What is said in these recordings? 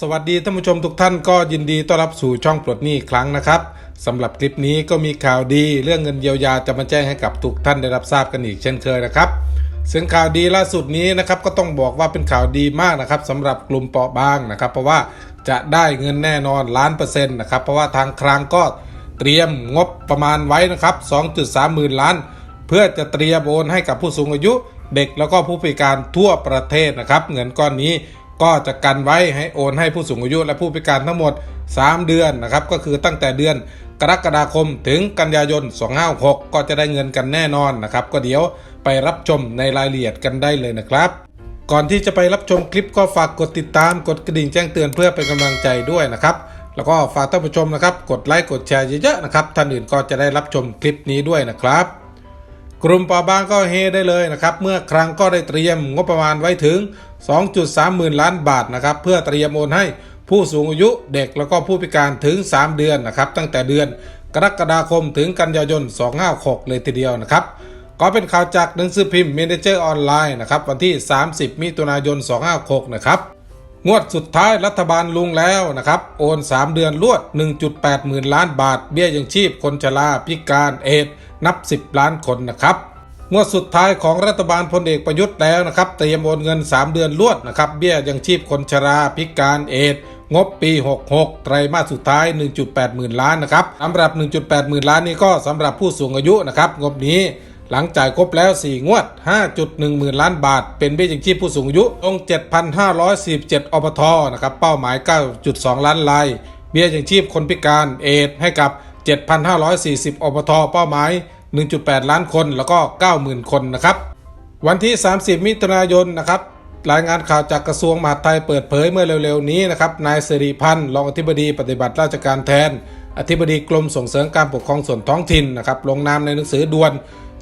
สวัสดีท่านผู้ชมทุกท่านก็ยินดีต้อนรับสู่ช่องปลดหนี้ครั้งนะครับสำหรับคลิปนี้ก็มีข่าวดีเรื่องเงินเยียวยาจะมาแจ้งให้กับทุกท่านได้รับทราบกันอีกเช่นเคยนะครับซึ่งข่าวดีล่าสุดนี้นะครับก็ต้องบอกว่าเป็นข่าวดีมากนะครับสำหรับกลุ่มเปราะบางนะครับ เพราะว่าจะได้เงินแน่นอนล้านเปอร์เซ็นต์นะครับเพราะว่าทางคลังก็เตรียมงบประมาณไว้นะครับ 2.3หมื่นล้าน เพื่อจะเตรียมโอนให้กับผู้สูงอายุเด็กแล้วก็ผู้พิการทั่วประเทศนะครับ เงินก้อนนี้ ก็จะกันไว้ให้โอนให้ผู้สูงอายุและผู้พิการทั้งหมด 3 เดือนนะครับ ก็คือตั้งแต่เดือนกรกฎาคมถึงกันยายน 256 ก็จะได้เงินกันแน่นอนนะครับ ก็เดี๋ยวไปรับชมในรายละเอียดกันได้เลยนะครับ ก่อนที่จะไปรับชมคลิปก็ฝากกดติดตามกดกระดิ่งแจ้งเตือนเพื่อเป็นกำลังใจด้วยนะครับแล้วก็ฝากท่านผู้ชมนะครับกดไลค์กดแชร์เยอะๆนะครับท่านอื่นก็จะได้รับชมคลิปนี้ด้วยนะครับ กลุ่มปอบางก็เฮได้เลยนะครับ เมื่อครั้งก็ได้เตรียมงบประมาณไว้ถึง 2.3หมื่นล้านบาทนะครับ เพื่อเตรียมโอนให้ผู้สูงอายุเด็กแล้วก็ผู้พิการถึง 3 เดือนนะครับ ตั้งแต่เดือนกรกฎาคมถึงกันยายน 256 เลยทีเดียวนะครับ ก็เป็นข่าวจากหนังสือพิมพ์เมนเจอร์ออนไลน์นะครับ วันที่ 30 มิถุนายน 256 นะครับ งวดสุดท้ายรัฐบาลลุงแล้วนะครับ โอน 3 เดือนรวด 1.8 หมื่นล้านบาท เบี้ยยังชีพคนชราพิการเอดนับ 10 ล้านคนนะครับ งวดสุดท้ายของรัฐบาลพลเอกประยุทธ์แล้วนะครับ เตรียมโอนเงิน 3 เดือนรวดนะครับ เบี้ยยังชีพคนชราพิการเอดงบปี 66 ไตรมาสสุดท้าย 1.8 หมื่นล้านนะครับสำหรับ 1.8 หมื่นล้านนี้ก็สำหรับผู้สูงอายุนะครับ งบนี้หลังจ่ายครบแล้ว 4 งวด 5.1 หมื่นล้านบาท เป็นเบี้ยยังชีพผู้สูงอายุลง7,547อบทนะครับ เป้าหมาย 9.2 ล้านราย เบี้ยยังชีพคนพิการเอดให้กับ 7,540อบทเป้าหมาย 1.8 ล้านคนแล้วก็ 90,000 คนนะครับ วันที่ 30 มิถุนายนนะครับรายงานข่าวจากกระทรวงมหาดไทยเปิดเผยเมื่อเร็วๆนี้นะครับนายสิริพันธ์รองอธิบดีปฏิบัติราชการแทน อธิบดีกรมส่งเสริมการปกครองส่วนท้องถิ่นนะครับลงนามในหนังสือด่วน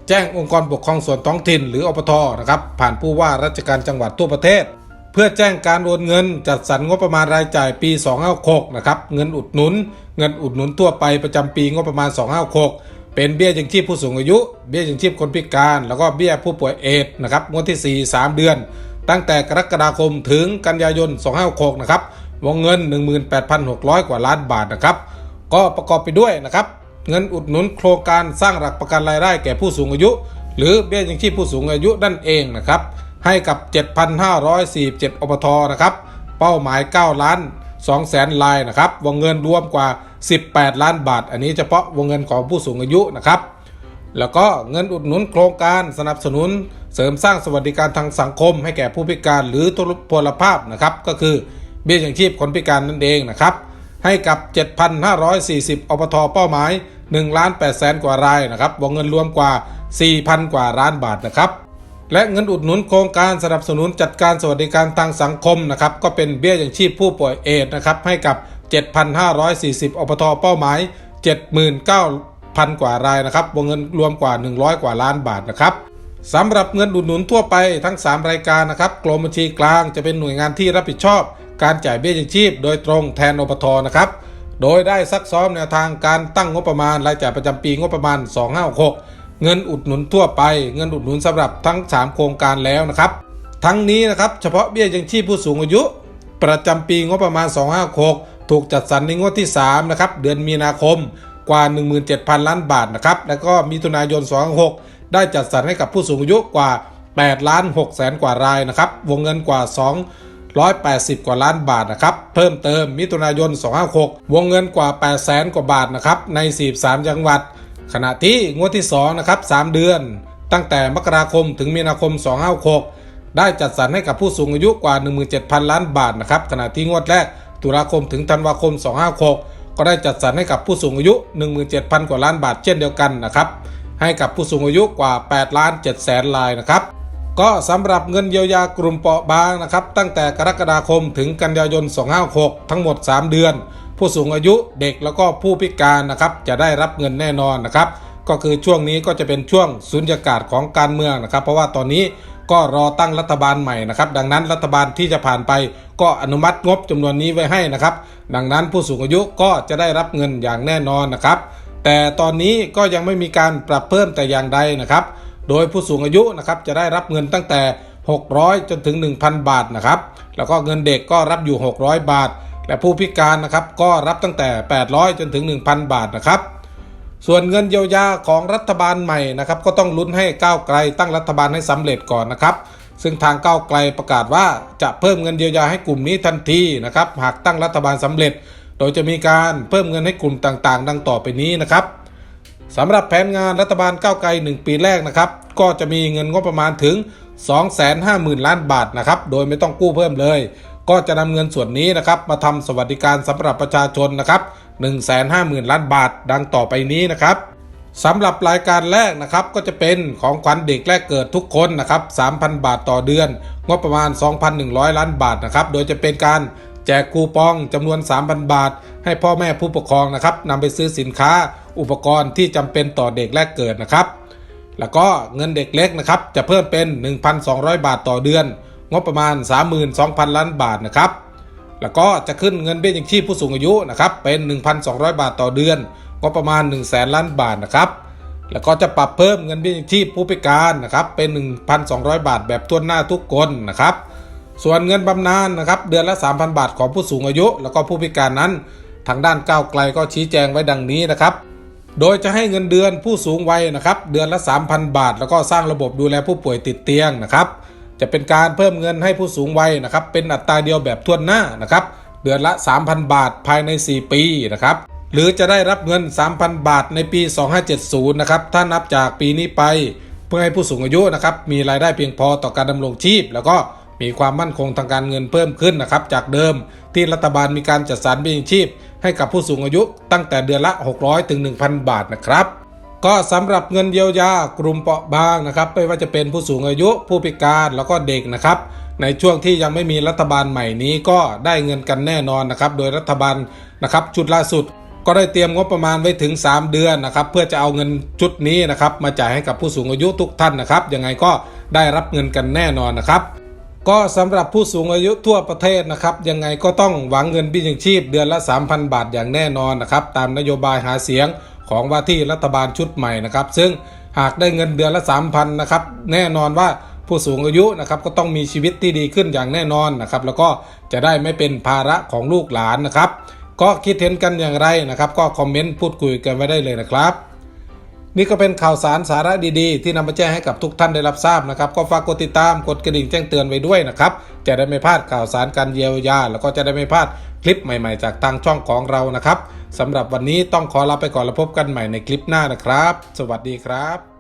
แจ้งองค์กรปกครองส่วนท้องถิ่น หรืออปทนะครับผ่านผู้ว่าราชการจังหวัดทั่วประเทศ เพื่อแจ้งการโอนเงินจัดสรรงบประมาณรายจ่ายปี 256นะครับเงินอุดหนุน เงินอุดหนุนทั่วไปประจำปีงบประมาณ 256 เป็นเบี้ยยังชีพผู้สูงอายุ เบี้ยยังชีพคนพิการ แล้วก็เบี้ยผู้ป่วยเอดส์นะครับงวดที่ 4 3 เดือน ตั้งแต่กรกฎาคมถึงกันยายน 256นะครับวงเงิน 18,600 กว่าล้านบาทนะครับ ก็ประกอบไปด้วยนะครับ เงินอุดหนุนโครงการสร้างหลักประกันรายได้แก่ผู้สูงอายุ หรือเบี้ยยังชีพผู้สูงอายุนั่นเองนะครับให้กับ 7,547 อบทนะครับ เป้าหมาย 9 ล้าน 2แสนลายนะครับ วงเงินรวมกว่า 18 ล้านบาท อันนี้เฉพาะวงเงินของผู้สูงอายุนะครับ แล้วก็เงินอุดหนุนโครงการสนับสนุน เสริมสร้างสวัสดิการทางสังคม ให้แก่ผู้พิการหรือทุพพลภาพนะครับ ก็คือเบี้ยยังชีพคนพิการนั่นเองนะครับ ให้กับ 7,540อบทเป้าหมาย1ล้าน8แสนกว่ารายนะครับ วงเงินรวมกว่า 4,000 กว่าล้านบาทนะครับ และเงินอุดหนุนโครงการสนับสนุนจัดการสวัสดิการทางสังคมนะครับก็เป็นเบี้ยยังชีพผู้ป่วยเอดนะครับให้กับ 7,540อบทเป้าหมาย 79,000 กว่ารายนะครับวงเงินรวมกว่า 100 กว่าล้านบาทนะครับสำหรับเงินอุดหนุนทั่วไปทั้ง 3 รายการนะครับกรมบัญชีกลางจะเป็นหน่วยงานที่รับผิดชอบ การจ่ายเบี้ยยังชีพ โดยตรงแทนอบทนะครับโดยได้ซักซ้อมแนวทางการตั้งงบประมาณรายจ่ายประจำปีงบประมาณ 256 เงินอุดหนุนทั่วไป เงินอุดหนุนสำหรับทั้ง 3 โครงการแล้วนะครับ ทั้งนี้นะครับเฉพาะเบี้ยยังชีพผู้สูงอายุ ประจำปีงบประมาณ 256 ถูกจัดสรรในงวดที่3นะครับเดือนมีนาคมกว่า 17,000 ล้านบาทนะครับแล้วก็มิถุนายน256ได้จัดสรรให้กับผู้สูงอายุกว่า8ล้าน6แสนกว่ารายนะครับวงเงินกว่า 280 กว่าล้านบาทนะครับเพิ่มเติมมิถุนายน 256 วงเงินกว่า8แสนกว่าบาทนะครับใน 43 จังหวัด ขณะที่งวดที่2นะครับ3เดือน ตั้งแต่มกราคมถึงมีนาคม 256 ได้จัดสรรให้กับผู้สูงอายุกว่า 17,000 ล้านบาทนะครับขณะที่งวดแรกตุลาคมถึงธันวาคม 256 ก็ได้จัดสรรให้กับผู้สูงอายุ 17,000 กว่าล้านบาทเช่นเดียวกันนะครับให้กับผู้สูงอายุกว่า8ล้าน7แสนรายนะครับก็สำหรับเงินเยียวยากลุ่มเปราะบางนะครับตั้งแต่กรกฎาคมถึงกันยายน 256 ทั้งหมด 3 เดือน ผู้สูงอายุเด็กแล้วก็ผู้พิการนะครับจะได้รับเงินแน่นอนนะครับ ก็คือช่วงนี้ก็จะเป็นช่วงสุญญากาศของการเมืองนะครับ เพราะว่าตอนนี้ก็รอตั้งรัฐบาลใหม่นะครับ ดังนั้นรัฐบาลที่จะผ่านไปก็อนุมัติงบจำนวนนี้ไว้ให้นะครับ ดังนั้นผู้สูงอายุก็จะได้รับเงินอย่างแน่นอนนะครับ แต่ตอนนี้ก็ยังไม่มีการปรับเพิ่มแต่อย่างใดนะครับ โดยผู้สูงอายุนะครับจะได้รับเงินตั้งแต่ 600 จนถึง 1,000 บาทนะครับ แล้วก็เงินเด็กก็รับอยู่ 600 บาท และผู้พิการนะครับก็รับตั้งแต่ 800 จนถึง 1,000 บาทนะครับ ส่วนเงินเยียวยาของรัฐบาลใหม่นะครับ ก็ต้องลุ้นให้ก้าวไกลตั้งรัฐบาลให้สำเร็จก่อนนะครับ ซึ่งทางก้าวไกลประกาศว่าจะเพิ่มเงินเยียวยาให้กลุ่มนี้ทันทีนะครับ หากตั้งรัฐบาลสำเร็จ โดยจะมีการเพิ่มเงินให้กลุ่มต่างๆ ดังต่อไปนี้นะครับสำหรับแผนงานรัฐบาลก้าวไกล 1 ปีแรกนะครับ ก็จะมีเงินงบประมาณถึง 250,000 ล้านบาทนะครับ โดยไม่ต้องกู้เพิ่มเลย ก็จะนำเงินส่วนนี้นะครับมาทำสวัสดิการสำหรับประชาชนนะครับ150,000 ล้านบาทดังต่อไปนี้นะครับสำหรับรายการแรกนะครับก็จะเป็นของขวัญเด็กแรกเกิดทุกคนนะครับ3,000 บาทต่อเดือน งบประมาณ 2,100 ล้านบาทนะครับโดยจะเป็นการแจกคูปองจำนวน 3,000 บาท ให้พ่อแม่ผู้ปกครองนะครับนำไปซื้อสินค้า อุปกรณ์ที่จำเป็นต่อเด็กแรกเกิดนะครับ แล้วก็เงินเด็กเล็กนะครับจะเพิ่มเป็น 1,200 บาทต่อเดือน งบประมาณ 32,000 ล้านบาทนะครับ แล้วก็จะขึ้นเงินเบี้ยยังชีพผู้สูงอายุนะครับเป็น 1,200 บาทต่อเดือน งบประมาณ 1 0 0 0 0แล้านบาทนะครับ แล้วก็จะปรับเพิ่มเงินเบี้ยยังชีพผู้พิการนะครับเป็น 1,200 บาทแบบทั่วหน้าทุกคนนะครับส่วนเงินบำนาญนะครับเดือนละ 3,000 บาทของผู้สูงอายุ แล้วก็ผู้พิการนั้น ทางด้านก้าวไกลก็ชี้แจงไว้ดังนี้นะครับ โดยจะให้เงินเดือนผู้สูงวัยนะครับเดือนละ 3,000 บาท แล้วก็สร้างระบบดูแลผู้ป่วยติดเตียงนะครับ จะเป็นการเพิ่มเงินให้ผู้สูงวัยนะครับเป็นอัตราเดียวแบบทั่วหน้านะครับเดือนละ 3,000 บาทภายใน 4 ปีนะครับหรือจะได้รับเงิน 3,000 บาทในปี 2570 นะครับถ้านับจากปีนี้ไปเพื่อให้ผู้สูงอายุนะครับมีรายได้เพียงพอต่อการดำรงชีพ แล้วก็มีความมั่นคงทางการเงินเพิ่มขึ้นนะครับจากเดิมที่รัฐบาลมีการจัดสรรเบี้ยยังชีพ ให้กับผู้สูงอายุตั้งแต่เดือนละ 600ถึง1,000 บาทนะครับ ก็สำหรับเงินเยียวยากลุ่มเปราะบางนะครับไม่ว่าจะเป็นผู้สูงอายุผู้พิการแล้วก็เด็กนะครับ ในช่วงที่ยังไม่มีรัฐบาลใหม่นี้ก็ได้เงินกันแน่นอนนะครับ โดยรัฐบาลนะครับชุดล่าสุดก็ได้เตรียมงบประมาณไว้ถึง 3 เดือนนะครับ เพื่อจะเอาเงินชุดนี้นะครับมาจ่ายให้กับผู้สูงอายุทุกท่านนะครับยังไงก็ได้รับเงินกันแน่นอนนะครับ ก็สำหรับผู้สูงอายุทั่วประเทศนะครับ ยังไงก็ต้องหวังเงินบี้ยยังชีพเดือนละ 3,000 บาทอย่างแน่นอนนะครับ ตามนโยบายหาเสียง ของว่าที่รัฐบาลชุดใหม่นะครับ ซึ่งหากได้เงินเดือนละ3,000นะครับแน่นอนว่าผู้สูงอายุนะครับก็ต้องมีชีวิตที่ดีขึ้นอย่างแน่นอนนะครับแล้วก็จะได้ไม่เป็นภาระของลูกหลานนะครับ ก็คิดเห็นกันอย่างไรนะครับ ก็คอมเมนต์พูดคุยกันไว้ได้เลยนะครับ นี่ก็เป็นข่าวสารสาระดีๆ ที่นำมาแจ้งให้กับทุกท่านได้รับทราบนะครับ ก็ฝากกดติดตามกดกระดิ่งแจ้งเตือนไว้ด้วยนะครับ จะได้ไม่พลาดข่าวสารการเยียวยา แล้วก็จะได้ไม่พลาดคลิปใหม่ๆ จากทางช่องของเรานะครับสำหรับวันนี้ต้องขอลาไปก่อนแล้วพบกันใหม่ในคลิปหน้านะครับ สวัสดีครับ